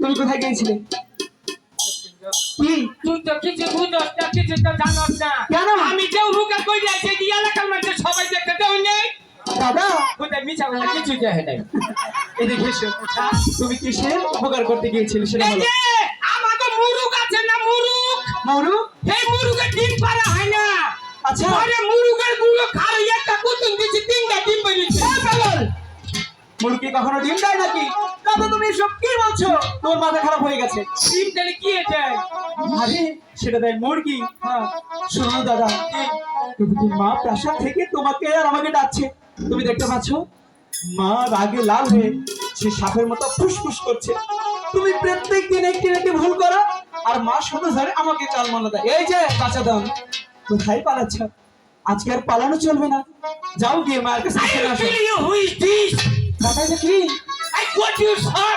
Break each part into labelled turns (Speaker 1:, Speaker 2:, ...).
Speaker 1: তুমি কোথায় গিয়েছিলে? কি?
Speaker 2: তুই তো কিছু বুঝস না কিছু তো জানস না।
Speaker 1: কেন?
Speaker 2: দেখে নাই।
Speaker 1: এদিকে এসো। তুমি কিসের উপকার করতে গিয়েছিলে সেটা
Speaker 2: এই
Speaker 1: বলো
Speaker 2: আমাকে মুরুক আছে না মুরুক
Speaker 1: মাউরু
Speaker 2: এই মুরুগের ডিম পারা হয় না।
Speaker 1: আচ্ছা।
Speaker 2: আরে মুরুগেরগুলো খাই একটা কুতুন দিছি তিনটা ডিম বেরিয়েছে।
Speaker 1: পাগল! মুরগি কখনো ডিম দেয় নাকি? দাদা তুমি এসব কি বলছো? তোর মাথা খারাপ হয়ে গেছে।
Speaker 2: ডিম দিলে কি
Speaker 1: আরে সেটা দেয় মুরগি। হ্যাঁ শোনো দাদা। এদিকে মা প্রাসাদ থেকে তোমাকে আর আমাকে ডাকছে? তুমি দেখতে পাচ্ছ? মা রাগে লাল হয়ে সে সাপের মতো ফুসফুস করছে। তুমি প্রত্যেক দিন একটি একটি ভুল করো আর মা শুধু ধরে আমাকে চাল দেয় এই যে বাচ্চা দাম কোথায় পালাচ্ছ? আজকে আর পালানো চলবে না। যাও গিয়ে মায়ের কাছে কি?
Speaker 2: I got you, sir.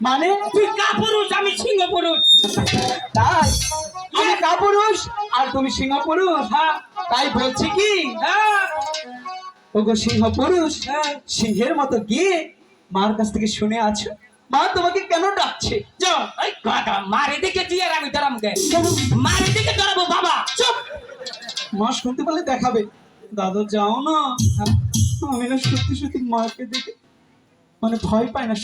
Speaker 1: মানে?
Speaker 2: তুই কাপুরুষ আমি সিংহ পুরুষ
Speaker 1: তাই আমি কাপুরুষ আর তুমি সিংহ পুরুষ হ্যাঁ? তাই বলছি কি?
Speaker 2: হ্যাঁ।
Speaker 1: ওগো সিংহ পুরুষ সিংহের মতো গিয়ে মার কাছ থেকে শুনে আছো? মা তোমাকে কেন ডাকছে? যাও।
Speaker 2: এই গাধা মারে দেখে তুই আর আমি গে। মারে ধরাবো বাবা। চুপ।
Speaker 1: মা শুনতে পারলে দেখাবে। দাদা যাও না। আমি না সত্যি সত্যি মাকে দেখে মানে ভয় পায় না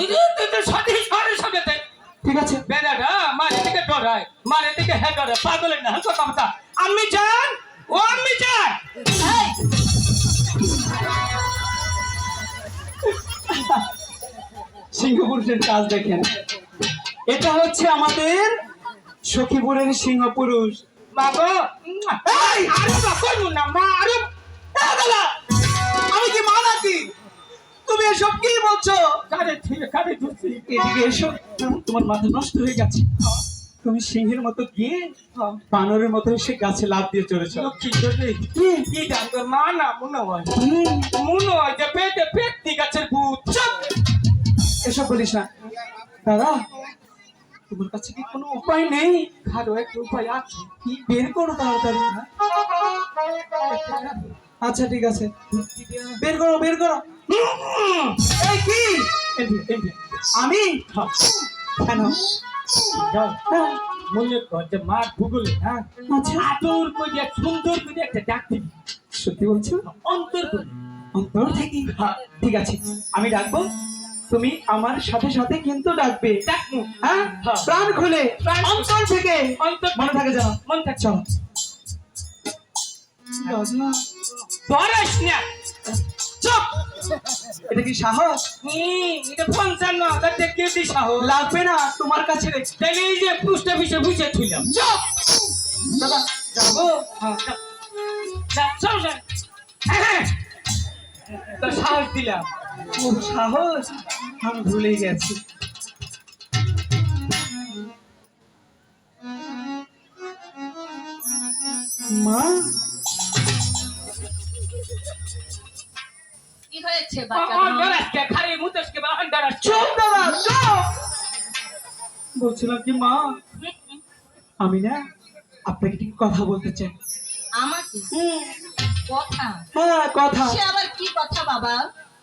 Speaker 2: তুই তো সাথে সাথে সাথে
Speaker 1: ঠিক আছে।
Speaker 2: বেদাটা মারে দেখে ডরায়। মারে দেখে হ্যাঁ ডরে পাগলের না হ্যাঁ কথা কথা আমি যান! ও আমি যান! এই,
Speaker 1: সিংহ পুরুষের কাজ দেখেন। এটা হচ্ছে আমাদের সখীপুরের সিংহ পুরুষ
Speaker 2: বাবা
Speaker 1: আমি কি মা নাকি তুমি এসব কি বলছো?
Speaker 2: কারে কারে
Speaker 1: তোমার মাথা নষ্ট হয়ে গেছে। তুমি সিংহের মতো গিয়ে বানরের মতো সে গাছে লাভ দিয়ে চলেছ
Speaker 2: কি তোর মা না মনে হয়। মনে হয় যে পেটে পেট ঠিক আছে ভূত
Speaker 1: এসব বলিস না। দাদা তোমার কাছে কি কোনো উপায় নেই?
Speaker 2: আরও একটা উপায় আছে।
Speaker 1: কি বের করো তাড়াতাড়ি আচ্ছা ঠিক আছে। বের করো বের করো। এই কি। আমি? কেন?
Speaker 2: যাও,
Speaker 1: হ্যাঁ,
Speaker 2: মনে কর যে মার ভূগোলে হ্যাঁ
Speaker 1: আচ্ছা।
Speaker 2: আদর করে সুন্দর করে একটা ডাক দিবি
Speaker 1: সত্যি বলছো?
Speaker 2: অন্তর করে
Speaker 1: অন্তর থেকে ঠিক আছে। আমি ডাকবো? তুমি আমার সাথে সাথে কিন্তু ডাকবে।
Speaker 2: ডাকমু
Speaker 1: হ্যাঁ? প্রাণ খুলে অন্তর থেকে।
Speaker 2: অন্তর
Speaker 1: মনে থাকে যেন।
Speaker 2: মন থাক।
Speaker 1: চলো।
Speaker 2: ধরাস না। চুপ।
Speaker 1: এটা কি সাহস?
Speaker 2: এটা পঞ্চান্ন হাজার টাকা কেজি সাহস।
Speaker 1: লাগবে না তোমার কাছে রেখে
Speaker 2: এই যে পোস্ট অফিসে বুঝে থুইলাম চুপ।
Speaker 1: দাদা যাব?
Speaker 2: হ্যাঁ, চল। হ্যাঁ, তো সাহস দিলাম।
Speaker 1: ও সাহস? আমি ভুলে গেছি। মা?
Speaker 3: হয়েছে বাচ্চা
Speaker 2: অন খালি মুতসকে বা অন
Speaker 1: চুপ দাদা চুপ! বলছিলাম কি মা? আমি না আপনাকে ঠিক কথা বলতে চাই।
Speaker 3: আমাকে? কথা?
Speaker 1: হ্যাঁ কথা।
Speaker 3: সে আবার কি কথা বাবা?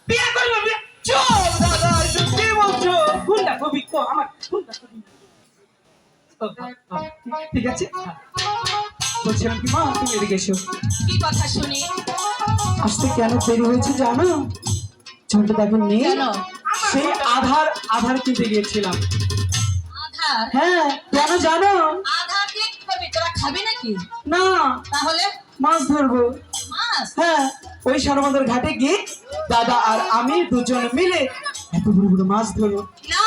Speaker 2: বিয়ে করব বিয়ে
Speaker 1: চল দাদা কি বলছো?
Speaker 2: কোনটা কবি কো আমার কোনটা কবি।
Speaker 1: ও, ও, ঠিক আছে। বলছিলাম কি মা তুমি এদিকে এসো।
Speaker 3: কি কথা শুনি?
Speaker 1: আসতে কেন দেরি হয়েছে জানো? ঝন্টু দেখুন নেই। সেই আধার আধার কিনতে গিয়েছিলাম। হ্যাঁ কেন জানো? না।
Speaker 3: তাহলে?
Speaker 1: মাছ ধরবো। হ্যাঁ ওই ঘাটে গিয়ে দাদা আর আমি দুজন মিলে এত বড় বড় মাছ ধরবো।
Speaker 3: না।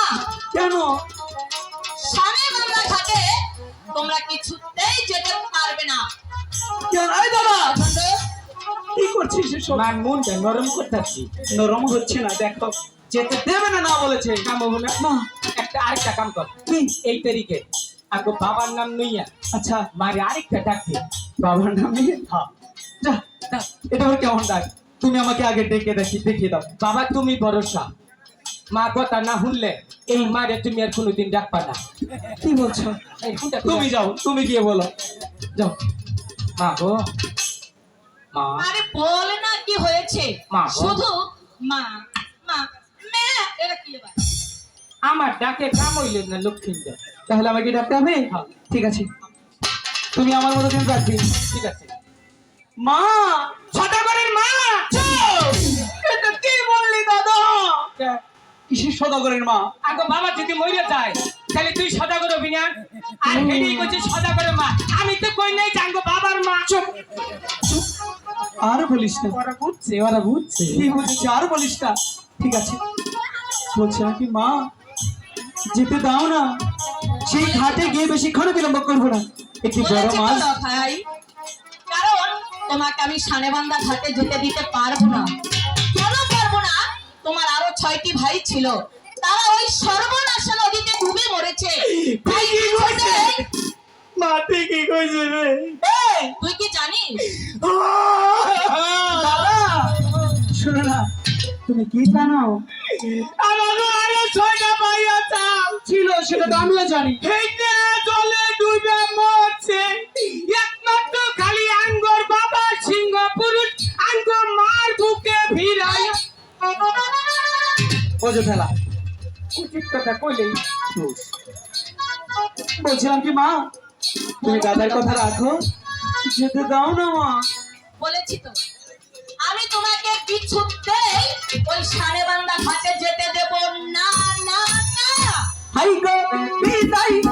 Speaker 1: কেন?
Speaker 3: ঘাটে তোমরা কিছুতেই যেতে পারবে না।
Speaker 1: কেন? দাদা! করছিস
Speaker 2: মনটা নরম করতেছি
Speaker 1: নরম হচ্ছে না দেখো। যেতে দেবে না না বলেছে
Speaker 2: কাম না।
Speaker 1: না
Speaker 2: একটা আরেকটা কাম কর।
Speaker 1: কি?
Speaker 2: এই তারিখে। আগে বাবার নাম নইয়া
Speaker 1: আচ্ছা।
Speaker 2: মারে আরেকটা ডাক।
Speaker 1: বাবার নামে
Speaker 2: হ্যাঁ
Speaker 1: যা এটা কেমন ডাক? তুমি আমাকে আগে ডেকে দেখি দেখিয়ে দাও।
Speaker 2: বাবা তুমি ভরসা। মা কথা না শুনলে এই মারে তুমি আর কোনোদিন ডাকবা না।
Speaker 1: কি বলছো? তুমি যাও তুমি গিয়ে বলো। যাও।
Speaker 2: মা গো। মা
Speaker 3: আরে বল না কি হয়েছে। শুধু মা মা মে এটা কি
Speaker 2: আমার ডাকে কাম হইল না লক্ষ্মীন্দর।
Speaker 1: তাহলে আমাকে ডাকতে হবে?
Speaker 2: হ্যাঁ।
Speaker 1: ঠিক আছে। তুমি আমার মতো দিন ডাকবি?
Speaker 2: ঠিক আছে।
Speaker 1: মা
Speaker 2: সদাগরের মা
Speaker 1: এটা কি বললি দাদা? কিসের সদাগরের মা?
Speaker 2: আগে বাবা যদি মরে যায় তাহলে তুই সদাগর হবি না? আর হেডি কইছে সদাগরের মা। আমি তো কই নাই জানগো বাবার মা।
Speaker 1: চুপ। চুপ। আর বলিস না।
Speaker 2: ওরা বুঝছে ওরা বুঝছে
Speaker 1: কি বলছিস আর বলিস না। ঠিক আছে। বলছে নাকি মা যেতে দাও না। সেই ঘাটে গিয়ে বেশিক্ষণ বিলম্ব করব না। একটি বড় মাছ
Speaker 3: ভাই। কারণ তোমাকে আমি সানেবান্ধা ঘাটে যেতে দিতে পারব না। কেন পারব না? তোমার আরও ছয়টি ভাই ছিল। তারা ওই সর্বনাশা নদীতে ডুবে মরেছে। তাই কিছুতে-
Speaker 1: মা ঠিকই কইছে রে
Speaker 3: তুই কি জানিস?
Speaker 1: তুমি কি জানো?
Speaker 2: আমাকে আরও ছয়টা ভাই আছে।
Speaker 1: ছিল সেটা তো আমিও জানি।
Speaker 2: জলে ডুবে মরছে। একমাত্র খালি আঙ্গর বাবা সিংহ পুরুষ আঙ্গর মার বুকে ভিড়ায়।
Speaker 1: বোঝো ফেলা
Speaker 2: উচিত কথা কইলেই।
Speaker 1: বলছিলাম কি মা? তুমি দাদার কথা রাখো। যেতে দাও না মা।
Speaker 3: বলেছি তো আমি তোমাকে কিছুতেই ওই সানেবান্ধা ঘাটে যেতে দেব। না না না।
Speaker 1: হাই গো বিদায়।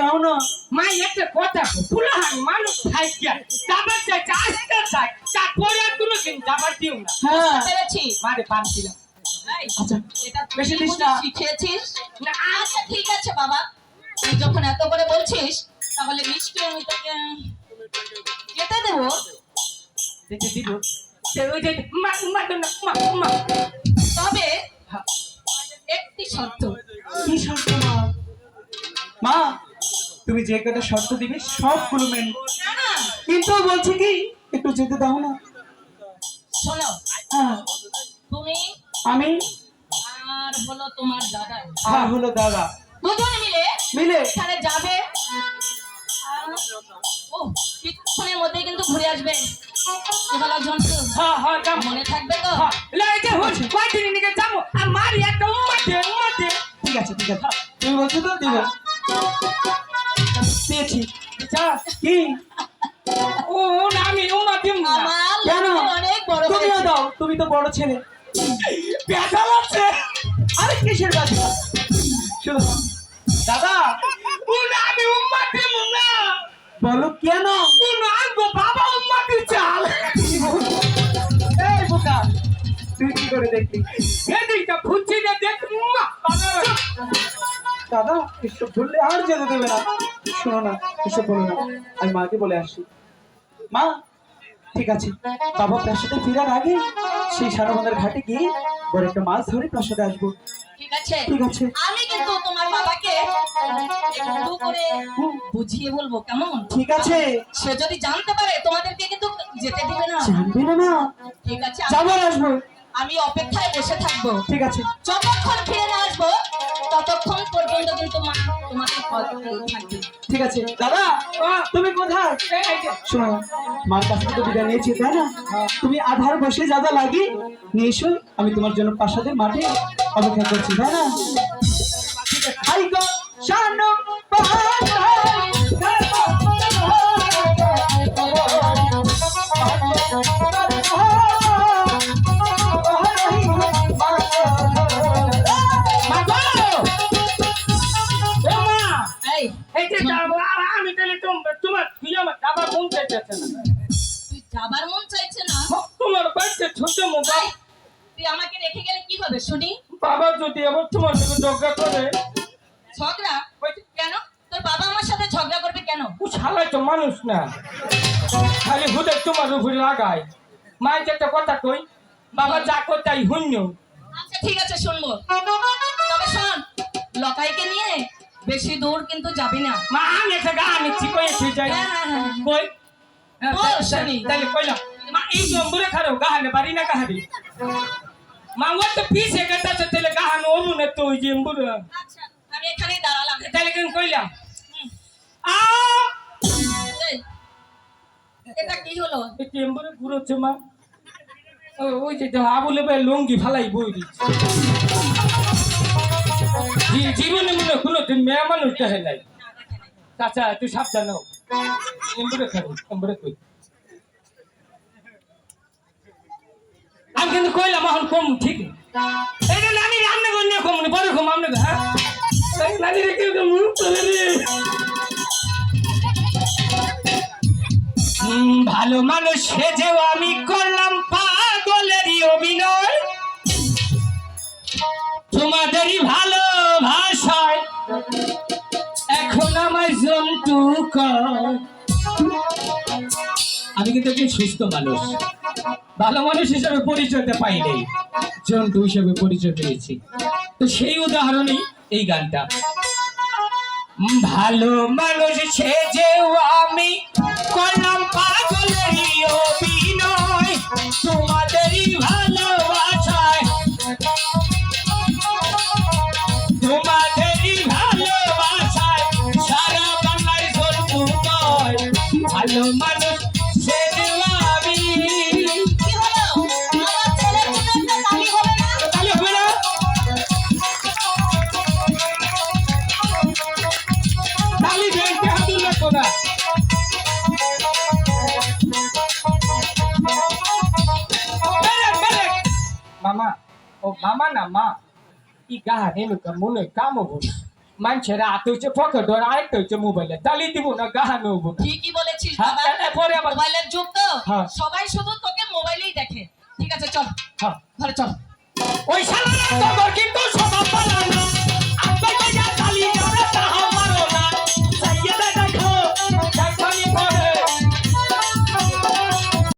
Speaker 2: দাও না। মা একটা কথা পুলাহান মানুষ থাইকা যাবার চাই আসতে চাই তারপরে আর কোনো দিন যাবার দিও না।
Speaker 1: হ্যাঁ।
Speaker 3: পেরেছি?
Speaker 2: মারে পান দিলাম
Speaker 1: আচ্ছা
Speaker 3: এটা
Speaker 1: বেশি দিস না।
Speaker 3: শিখিয়েছিস
Speaker 2: না
Speaker 3: আচ্ছা ঠিক আছে বাবা। তুই যখন এত করে বলছিস তাহলে নিশ্চয়ই আমি তোকে যেতে দেবো।
Speaker 2: দেখে দিব সে ওই যে মা মা তো না মা মা।
Speaker 3: তবে একটি শর্ত।
Speaker 1: কি শর্ত মা? মা তুমি যে কটা শর্ত দিবে সবগুলো মেনে কিন্তু বলছি কি একটু যেতে দাও না।
Speaker 3: শোনো
Speaker 1: হ্যাঁ।
Speaker 3: তুমি
Speaker 1: আমি
Speaker 3: আর হলো তোমার দাদা।
Speaker 1: আর হলো দাদা।
Speaker 3: দুজন মিলে
Speaker 1: মিলে?
Speaker 3: এখানে যাবে। ও কিছুক্ষণের মধ্যে কিন্তু ঘুরে আসবে। এবার জন্তু?
Speaker 2: হ্যাঁ হ্যাঁ
Speaker 3: মনে থাকবে তো?
Speaker 2: কয়দিন নিকে যাব। আর মারি একটা উম্মাতে উম্মাতে
Speaker 1: ঠিক আছে ঠিক আছে। তুমি বলছো তো দিব। পেয়েছি কি?
Speaker 2: ও আমি দিম না
Speaker 1: কেন? তুমিও দাও তুমি তো বড় ছেলে।
Speaker 2: ব্যথা লাগছে।
Speaker 1: আরে কিসের ব্যথা? শোনো। দাদা
Speaker 2: ও না আমি উম্মা দিম না
Speaker 1: বলো কেন?
Speaker 2: ও না আঙ্গো বাবা উম্মা চাল।
Speaker 1: এই বোকা তুই কি করে দেখলি? দাদা এসব বললে আর যেতে দেবে না। শোনো না এসব বলো না। আমি মাকে বলে আসি। মা ঠিক আছে। বাবা প্রাসাদে ফেরার আগে সেই সারাবন্ধার ঘাটে গিয়ে বড় একটা মাছ ধরে প্রাসাদে আসব।
Speaker 3: ঠিক আছে।
Speaker 1: ঠিক আছে।
Speaker 3: আমি কিন্তু তোমার বাবাকে একটু করে বুঝিয়ে বলব কেমন?
Speaker 1: ঠিক আছে।
Speaker 3: সে যদি জানতে পারে তোমাদেরকে কিন্তু যেতে দিবে না।
Speaker 1: জানবে না
Speaker 3: ঠিক আছে
Speaker 1: যাব আসব।
Speaker 3: আমি অপেক্ষায় বসে থাকব।
Speaker 1: ঠিক আছে।
Speaker 3: যতক্ষণ ফিরে না আসব ততক্ষণ পর্যন্ত কিন্তু মা থাকবে।
Speaker 1: ঠিক আছে। দাদা তুমি কোথায়? শোনো মার কাছ থেকে বিদায় নিয়েছি তাই না? তুমি আধার বসে যা যা লাগি নিয়ে এসো আমি তোমার জন্য প্রাসাদের মাঠে অপেক্ষা করছি তাই না? হাই গো
Speaker 2: না। খালি হুদে তোমার উপরে লাগায়। মায়ের একটা কথা কই বাবা যা করতাই শূন্য
Speaker 3: আচ্ছা ঠিক আছে শুনব। তবে শোন লকাইকে নিয়ে বেশি দূর কিন্তু যাবি না।
Speaker 2: মা আমি একটা গা নিচ্ছি কই যাই।
Speaker 3: হ্যাঁ, হ্যাঁ, হ্যাঁ।
Speaker 2: কই? তাইলে কইলাম মা এই নম্বরে খারো গাহানে বাড়ি না গাহাবি মা তো পিছে গেছে তাহলে গাহানো অমুনে তো ওই যে
Speaker 3: আচ্ছা আমি এখানেই দাঁড়ালাম।
Speaker 2: তাহলে কেন কইলাম আ!
Speaker 3: এটা কি হলো?
Speaker 2: এম্বুরে ঘুরোচ্ছে মা। ওই যে আবুলে ভাই লঙ্গি ফালাই বই দিচ্ছে। জীবনে মনে কোনো মেয়ে মানুষ দেখে নাই। চাচা তুই সাবধান হও। এম্বুরে খাবি এম্বুরে কই? কইলাম ভালো মানুষ সেজেও আমি করলাম পাগলেরই অভিনয়। তোমাদেরই ভালোবাসায় এখন আমার জন্তু। আমি কিন্তু একজন সুস্থ মানুষ। ভালো মানুষ হিসেবে পরিচয়টা পাইনি জন্তু হিসেবে পরিচয় পেয়েছি। তো সেই উদাহরণই এই গানটা। ভালো মানুষ সেজেও আমি করলাম পাগলেরই মামা ও মামা না মা ই গাহা নেনু কা মনে কাম হব না মানুষেরা হাতে হচ্ছে পকেট ধরে আরেকটা হচ্ছে মোবাইলে তালি দিব না গাহা নেব
Speaker 3: ঠিকই বলেছিস
Speaker 2: হ্যাঁ,
Speaker 3: বাবা
Speaker 2: পরে আবার-
Speaker 3: মোবাইলের যুগ তো। সবাই শুধু তোকে মোবাইলেই দেখে ঠিক আছে চল
Speaker 2: হ্যাঁ।
Speaker 3: ঘরে চল
Speaker 2: ওই শালা কিন্তু স্বভাব ভালো না